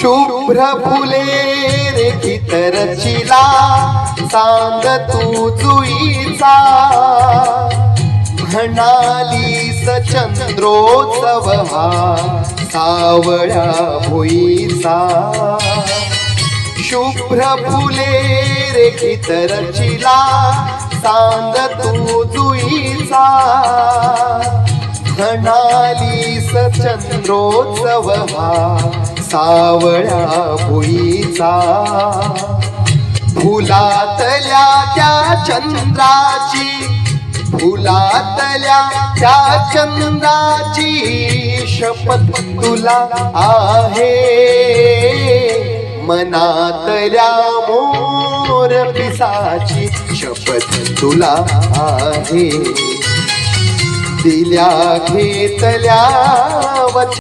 शुभ्र फुले रेखित रचिला सांग तू जुईचा. म्हणाली चंद्रोत्सव हा सावळ्या भुईचा. शुभ्र फुले रेखित रचिला सांग तू जुईचा. म्हणाली चंद्रोत्सव हा सावळ्या भुईचा फुलातल्या त्या चंद्राची फुलातल्या त्या चंद्राची शपथ तुला आहे. मनातल्या मोर पिसाची शपथ तुला आहे. दिल्या घेतल्या